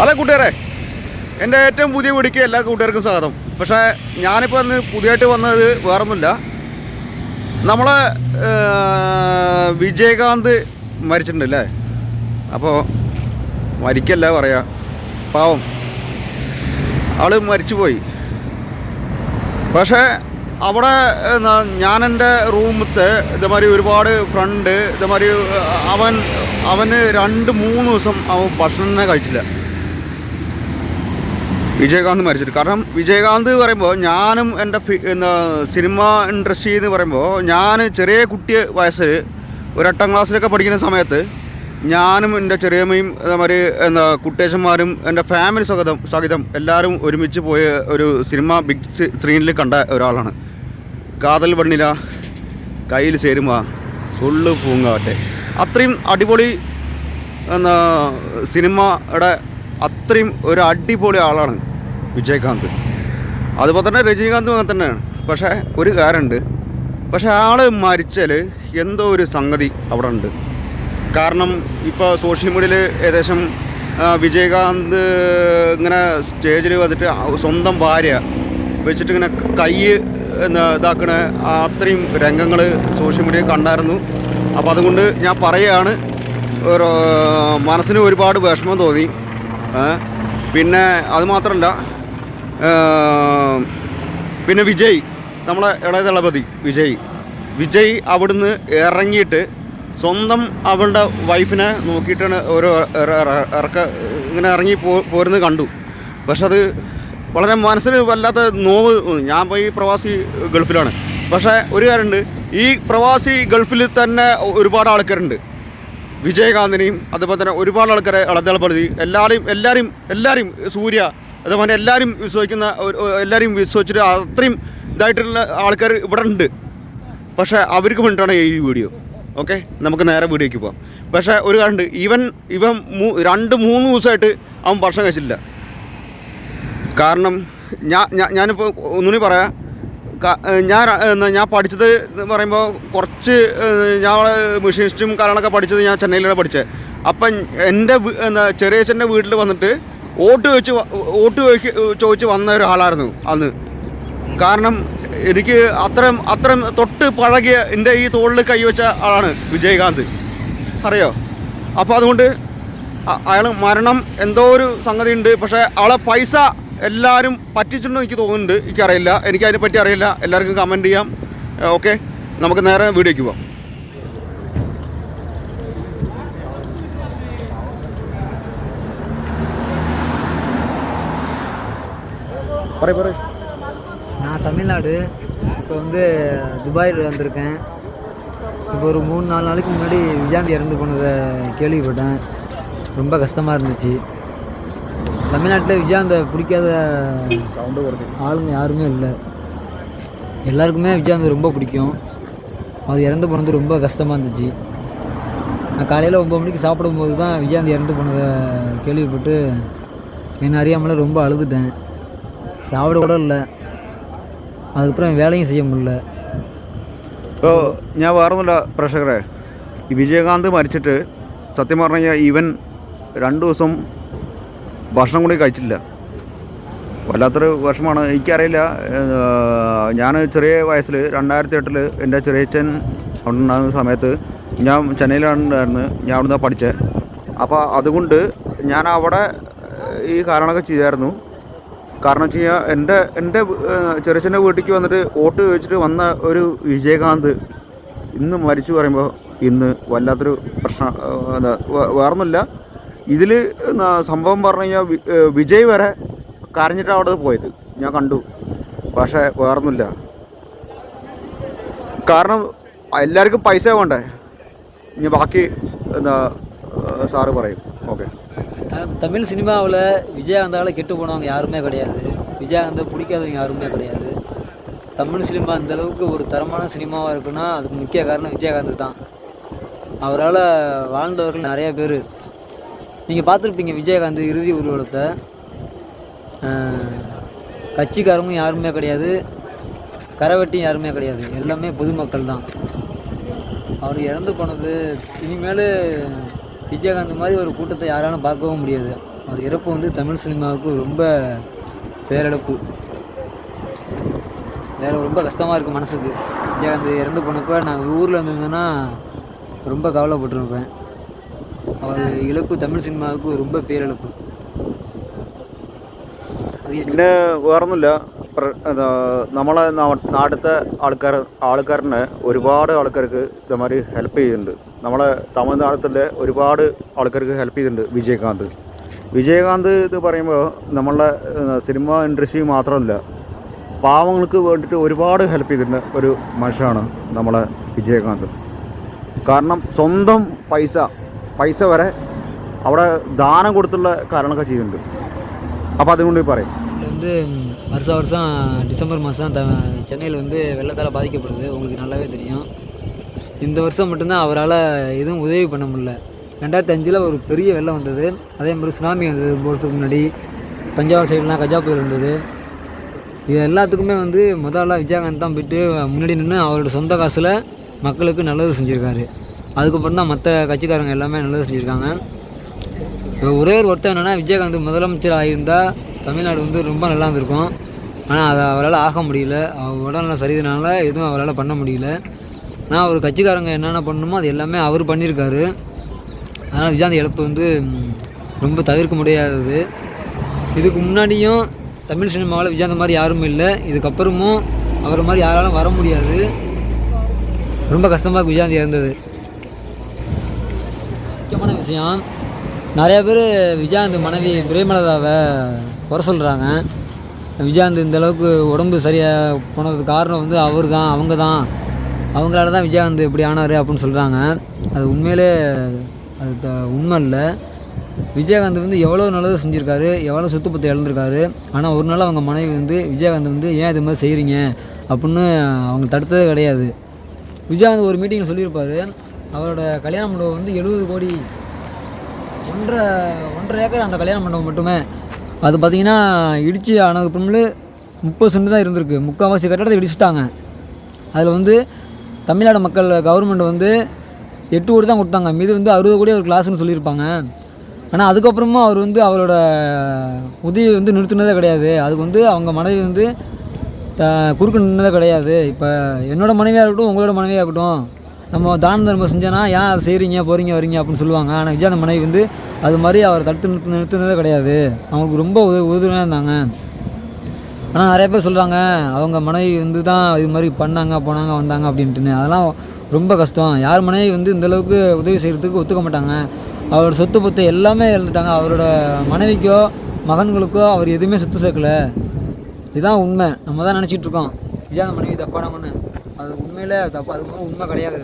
അതെ കൂട്ടുകാരെ. എന്റെ ഏറ്റവും പുതിയ വീടിക്ക് എല്ലാ കൂട്ടുകാർക്കും സ്വാഗതം. പക്ഷേ ഞാനിപ്പോൾ അന്ന് പുതിയതായിട്ട് വന്നത് വേറൊന്നുമില്ല. നമ്മളെ വിജയകാന്ത് മരിച്ചിട്ടുണ്ട് അല്ലേ? അപ്പോൾ മരിക്കല്ല പറയാ. പാവം. ആൾ മരിച്ചുപോയി. പക്ഷേ അവിടെ ഞാൻ എന്റെ റൂമത്തെ ഇതേമാതിരി ഒരുപാട് ഫ്രണ്ട് ഇതേമാതിരി അവൻ അവന് രണ്ട് മൂന്ന് ദിവസം അവൻ ഭക്ഷണം തന്നെ കഴിച്ചില്ല. വിജയകാന്ത് മരിച്ചിട്ട്. കാരണം വിജയകാന്ത് പറയുമ്പോൾ ഞാനും എന്റെ എന്താ സിനിമ ഇൻഡസ്ട്രി എന്ന് പറയുമ്പോൾ ഞാൻ ചെറിയ കുട്ടി വയസ്സിൽ ഒരു എട്ടാം ക്ലാസ്സിലൊക്കെ പഠിക്കുന്ന സമയത്ത് ഞാനും എന്റെ ചെറിയമ്മയും അതേമാതിരി എന്താ കുട്ടേശന്മാരും എന്റെ ഫാമിലി സഹിതം സഹിതം എല്ലാവരും ഒരുമിച്ച് പോയ ഒരു സിനിമ ബിഗ് സ്ക്രീനിൽ കണ്ട ഒരാളാണ്. കാതൽ വണ്ണില കയ്യിൽ ചേരുമ സുള്ളു പൂങ്കാട്ടെ അത്രയും അടിപൊളി എന്താ സിനിമയുടെ അത്രയും ഒരു അടിപൊളി ആളാണ്. വിജയകാന്ത്. അതുപോലെ തന്നെ രജനീകാന്തും അങ്ങനെ തന്നെയാണ്. പക്ഷേ ഒരു കാര്യമുണ്ട് പക്ഷേ ആൾ മരിച്ചാൽ എന്തോ ഒരു സംഗതി അവിടെ ഉണ്ട്. കാരണം ഇപ്പോൾ സോഷ്യൽ മീഡിയയിൽ ഏകദേശം വിജയകാന്ത് ഇങ്ങനെ സ്റ്റേജിൽ വന്നിട്ട് സ്വന്തം ഭാര്യ വെച്ചിട്ട് ഇങ്ങനെ കൈ ഇതാക്കണ അത്രയും രംഗങ്ങൾ സോഷ്യൽ മീഡിയയിൽ കണ്ടായിരുന്നു. അപ്പോൾ അതുകൊണ്ട് ഞാൻ പറയുകയാണ് ഒരു മനസ്സിന് ഒരുപാട് വിഷമം തോന്നി. പിന്നെ അത് മാത്രമല്ല ഏ, പിന്നെ വിജയ് നമ്മളെ ഇളയ ദളപതി വിജയ്. വിജയ് അവിടുന്ന് ഇറങ്ങിയിട്ട് സ്വന്തം അവളുടെ വൈഫിനെ നോക്കിയിട്ടാണ് ഓരോ ഇറ- ഇറ- ഇറക്ക ഇങ്ങനെ ഇറങ്ങി പോ പോരുന്നത് കണ്ടു. പക്ഷെ അത് വളരെ മനസ്സിന് വല്ലാത്ത നോവ് ഞാൻ ഞാൻ ഈ പ്രവാസി ഗൾഫിലാണ്. പക്ഷേ ഒരു കാര്യമുണ്ട് ഈ പ്രവാസി ഗൾഫിൽ തന്നെ ഒരുപാട് ആൾക്കാരുണ്ട്. വിജയകാന്തിനെയും അതുപോലെ തന്നെ ഒരുപാട് ആൾക്കാരെ ഇളതളപതി എല്ലാവരെയും എല്ലാവരെയും എല്ലാവരെയും സൂര്യ അതുപോലെ എല്ലാവരും വിശ്വസിക്കുന്ന എല്ലാവരും വിശ്വസിച്ചിട്ട് അത്രയും ഇതായിട്ടുള്ള ആൾക്കാർ ഇവിടെ ഉണ്ട്. പക്ഷേ അവർക്ക് വേണ്ടിയിട്ടാണ് ഈ വീഡിയോ. ഓക്കെ? നമുക്ക് നേരെ വീഡിയോയ്ക്ക് പോകാം പക്ഷേ ഒരു കാര്യമുണ്ട് ഇവൻ ഇവൻ രണ്ട് മൂന്ന് ദിവസമായിട്ട് അവൻ ഭക്ഷണം കഴിച്ചില്ല കാരണം ഞാൻ ഞാനിപ്പോൾ ഒന്നുകൂടി പറയാം. ഞാൻ ഞാൻ പഠിച്ചത് എന്ന് പറയുമ്പോൾ കുറച്ച് ഞാൻ മെഷീനിസ്റ്റും കാര്യങ്ങളൊക്കെ പഠിച്ചത് ഞാൻ ചെന്നൈയിലാണ് പഠിച്ചത്. അപ്പം എന്റെ എന്താ ചെറിയച്ഛന്റെ വീട്ടിൽ വന്നിട്ട് വോട്ട് ചോദിച്ച് വോട്ട് ചോദിച്ച് വന്ന ഒരാളായിരുന്നു അന്ന്. കാരണം എനിക്ക് അത്രയും അത്രയും തൊട്ട് പഴകിയ എന്റെ ഈ തോളിൽ കൈവച്ച ആളാണ് വിജയകാന്ത്. അറിയോ? അപ്പോൾ അതുകൊണ്ട് അയാൾ മരണം എന്തോ ഒരു സംഗതി ഉണ്ട് പക്ഷേ ആളെ പൈസ എല്ലാവരും പറ്റിച്ചിട്ടുണ്ടോ എനിക്ക് തോന്നുന്നുണ്ട്. എനിക്കറിയില്ല. എനിക്ക് അതിനെപ്പറ്റി അറിയില്ല. എല്ലാവർക്കും കമന്റ് ചെയ്യാം. ഓക്കെ. നമുക്ക് നേരെ വീഡിയോയ്ക്ക് പോവാം. பறை பறை நான் தமிழ்நாடு இப்போ வந்து துபாயில் வந்திருக்கேன். இப்போ ஒரு மூணு நாலு நாளைக்கு முன்னாடி விஜாந்தி இறந்து போனதை கேள்விப்பட்டேன். ரொம்ப கஷ்டமாக இருந்துச்சு. தமிழ்நாட்டில் விஜயாந்த பிடிக்காத சவுண்டு வருது. ஆளுங்க யாருமே இல்லை. எல்லாருக்குமே விஜயாந்த் ரொம்ப பிடிக்கும். அது இறந்து போனது ரொம்ப கஷ்டமாக இருந்துச்சு. நான் காலையில் ஒம்பது மணிக்கு சாப்பிடும்போது தான் விஜாந்தி இறந்து போனதை கேள்விப்பட்டு என்ன அறியாமலே ரொம்ப அழுதுட்டேன். சாப்பிட கூட இல்லை அதுக்கப்புறம் வேலையும் செய்ய முடியல ഇപ്പോൾ ഞാൻ വേറൊന്നുമില്ല പ്രേക്ഷകരെ ഈ വിജയകാന്ത് മരിച്ചിട്ട് സത്യം പറഞ്ഞു കഴിഞ്ഞാൽ ഇവൻ രണ്ട് ദിവസം ഭക്ഷണം കൂടി കഴിച്ചില്ല വല്ലാത്തൊരു വിഷമാണ് എനിക്കറിയില്ല ഞാൻ ചെറിയ വയസ്സിൽ രണ്ടായിരത്തി എട്ടിൽ എൻ്റെ ചെറിയച്ഛൻ അവിടെ ഉണ്ടാകുന്ന സമയത്ത് ഞാൻ ചെന്നൈയിലാണ് ഉണ്ടായിരുന്നത് ഞാൻ അവിടുന്ന് പഠിച്ചത് അപ്പോൾ അതുകൊണ്ട് ഞാൻ അവിടെ ഈ കാരണമൊക്കെ ചെയ്തായിരുന്നു കാരണം വെച്ച് കഴിഞ്ഞാൽ എന്റെ എന്റെ ചെറിയച്ഛന്റെ വീട്ടിലേക്ക് വന്നിട്ട് വോട്ട് ചോദിച്ചിട്ട് വന്ന ഒരു വിജയകാന്ത് ഇന്ന് മരിച്ചു പറയുമ്പോൾ ഇന്ന് വല്ലാത്തൊരു പ്രശ്നം എന്താ വേറൊന്നുമില്ല. ഇതിൽ സംഭവം പറഞ്ഞു കഴിഞ്ഞാൽ വിജയ് വരെ കരഞ്ഞിട്ടാണ് അവിടെ പോയത്. ഞാൻ കണ്ടു. പക്ഷേ വേറൊന്നുമില്ല. കാരണം എല്ലാവർക്കും പൈസ വേണ്ടേ? ഇനി ബാക്കി എന്താ സാറ് പറയും. ഓക്കെ. த தமிழ் சினிமாவில் விஜயகாந்தால் கெட்டு போனவங்க யாருமே கிடையாது. விஜயகாந்தை பிடிக்காதவங்க யாருமே கிடையாது. தமிழ் சினிமா அந்தளவுக்கு ஒரு தரமான சினிமாவாக இருக்குன்னா அதுக்கு முக்கிய காரணம் விஜயகாந்த் தான். அவரால் வாழ்ந்தவர்கள் நிறைய பேர். நீங்கள் பார்த்துருப்பீங்க விஜயகாந்த் இறுதி ஊர்வலத்தை. கட்சிக்காரமும் கட்சிக்காரங்க யாருமே கிடையாது. கரவட்டியும் யாருமே கிடையாது. எல்லாமே பொதுமக்கள் தான். அவர் இறந்து போனது இனிமேல் விஜயகாந்த் மாதிரி ஒரு கூட்டத்தை யாராலும் பார்க்கவும் முடியாது. அவர் இறப்பு வந்து தமிழ் சினிமாவுக்கு ரொம்ப பேரழப்பு வேறு ரொம்ப கஷ்டமாக இருக்குது மனசுக்கு. விஜயகாந்த் இறந்து போனப்போ நான் ஊரில் இருந்ததுன்னா ரொம்ப கவலைப்பட்டிருப்பேன். அவர் இழப்பு தமிழ் സിനിമാക്ക് ரொம்ப பேரழப்பு என்ன പിന്നെ இல்லை. നമ്മളെ നാട്ടിലത്തെ ആൾക്കാർ ആൾക്കാരനെ ഒരുപാട് ആൾക്കാർക്ക് ഇതേമാതിരി ഹെൽപ്പ് ചെയ്യുന്നുണ്ട് നമ്മളെ തമിഴ്നാടത്തിന്റെ ഒരുപാട് ആൾക്കാർക്ക് ഹെൽപ്പ് ചെയ്യുന്നുണ്ട് വിജയകാന്ത്. വിജയകാന്ത് ഇത് പറയുമ്പോൾ നമ്മളെ സിനിമ ഇൻഡസ്ട്രി മാത്രമല്ല പാവങ്ങൾക്ക് വേണ്ടിയിട്ട് ഒരുപാട് ഹെൽപ്പ് ചെയ്തിട്ടുണ്ട് ഒരു മനുഷ്യനാണ് നമ്മളെ വിജയകാന്ത്. കാരണം സ്വന്തം പൈസ പൈസ വരെ അവിടെ ദാനം കൊടുത്തുള്ള കാര്യങ്ങളൊക്കെ ചെയ്യുന്നുണ്ട് അപ്പോൾ അതുകൊണ്ട് പറയും வந்து வருஷம் வருஷம் டிசம்பர் மாதம் த சென்னையில் வந்து வெள்ளத்தால் பாதிக்கப்படுது. உங்களுக்கு நல்லாவே தெரியும். இந்த வருஷம் மட்டும்தான் அவரால் எதுவும் உதவி பண்ண முடியல. ரெண்டாயிரத்தி அஞ்சில் ஒரு பெரிய வெள்ளம் வந்தது. அதே மாதிரி சுனாமி வந்தது ரொம்ப வருஷத்துக்கு முன்னாடி. தஞ்சாவூர் சைட்லாம் கஜா புயல் இருந்தது இது எல்லாத்துக்குமே வந்து முதல்ல விஜயகாந்த் தான் போயிட்டு முன்னாடி நின்று அவரோட சொந்த காசில் மக்களுக்கு நல்லது செஞ்சுருக்காரு. அதுக்கப்புறம் தான் மற்ற கட்சிக்காரங்க எல்லாமே நல்லது செஞ்சுருக்காங்க. ஒரே ஒரு வருத்தம் என்னென்னா விஜயகாந்த் முதலமைச்சர் ஆகியிருந்தால் தமிழ்நாடு வந்து ரொம்ப நல்லா இருந்திருக்கும். ஆனால் அதை அவரால் ஆக முடியல. அவர் உடல்நல சரியினால எதுவும் அவரால் பண்ண முடியல. ஆனால் அவர் கட்சிக்காரங்க என்னென்ன பண்ணணுமோ அது எல்லாமே அவர் பண்ணியிருக்காரு. அதனால் விஜயகாந்த் இழப்பு வந்து ரொம்ப தவிர்க்க முடியாதது. இதுக்கு முன்னாடியும் தமிழ் சினிமாவில் விஜயகாந்த் மாதிரி யாரும் இல்லை. இதுக்கப்புறமும் அவரை மாதிரி யாராலும் வர முடியாது. ரொம்ப கஷ்டமாக இருக்கு இருந்தது இறந்தது. முக்கியமான விஷயம் நிறையா பேர் விஜாந்த் மனைவி பிரேமலதாவை குறை சொல்கிறாங்க விஜயகாந்த் இந்த அளவுக்கு உடம்பு சரியாக போனதுக்கு காரணம் வந்து அவர் தான் அவங்க தான் அவங்களால தான் விஜயகாந்த் இப்படி ஆனார் அப்படின்னு சொல்கிறாங்க அது உண்மையிலே அது த உண்மை இல்லை. விஜயகாந்த் வந்து எவ்வளோ நல்லது செஞ்சுருக்காரு எவ்வளோ சொத்து பத்தை இழந்திருக்காரு. ஆனால் ஒரு நாள் அவங்க மனைவி வந்து விஜயகாந்த் வந்து ஏன் இது மாதிரி செய்கிறீங்க அப்படின்னு அவங்க தடுத்ததே கிடையாது. விஜயகாந்த் ஒரு மீட்டிங்கில் சொல்லியிருப்பார் அவரோட கல்யாண மண்டபம் வந்து எழுபது கோடி. ஒன்றரை ஒன்றரை ஏக்கர் அந்த கல்யாண மண்டபம் மட்டுமே. அது பார்த்தீங்கன்னா இடித்து ஆனதுக்கு அப்புறமேலு முப்பது சென்ட் தான் இருந்திருக்கு. முக்கால்வாசி கட்டடத்தை இடிச்சுட்டாங்க. அதில் வந்து தமிழ்நாடு மக்கள் கவர்மெண்ட் வந்து எட்டு கோடி தான் கொடுத்தாங்க. மீது வந்து அறுபது கோடி ஒரு கிளாஸ்னு சொல்லியிருப்பாங்க. ஆனால் அதுக்கப்புறமும் அவர் வந்து அவரோட உதவி வந்து நிறுத்தினதே கிடையாது. அதுக்கு வந்து அவங்க மனைவி வந்து த குறுக்கு நின்றதே கிடையாது. இப்போ என்னோடய மனைவியாக இருக்கட்டும் உங்களோட மனைவியாக இருக்கட்டும் நம்ம தான தர்மம் செஞ்சோன்னா ஏன் அதை செய்கிறீங்க போகிறீங்க வரீங்க அப்படின்னு சொல்லுவாங்க. ஆனால் விஜயானந்த மனைவி வந்து அது மாதிரி அவர் தடுத்து நிறுத்து நிறுத்தினதே கிடையாது. அவங்களுக்கு ரொம்ப உதவி உறுதுணையாக இருந்தாங்க. ஆனால் நிறைய பேர் சொல்கிறாங்க அவங்க மனைவி வந்து தான் இது மாதிரி பண்ணாங்க போனாங்க வந்தாங்க அப்படின்ட்டுன்னு. அதெல்லாம் ரொம்ப கஷ்டம். யார் மனைவி வந்து இந்த அளவுக்கு உதவி செய்கிறதுக்கு ஒத்துக்க மாட்டாங்க. அவரோட சொத்து பத்து எல்லாமே இழந்துட்டாங்க. அவரோட மனைவிக்கோ மகன்களுக்கோ அவர் எதுவுமே சொத்து சேர்க்கல. இதுதான் உண்மை. நம்ம தான் நினச்சிட்டு இருக்கோம். விஜயாந்த மனைவி தப்பானவன்னு அது உண்மையில் தப்பா அதுக்கு உண்மை கிடையாது.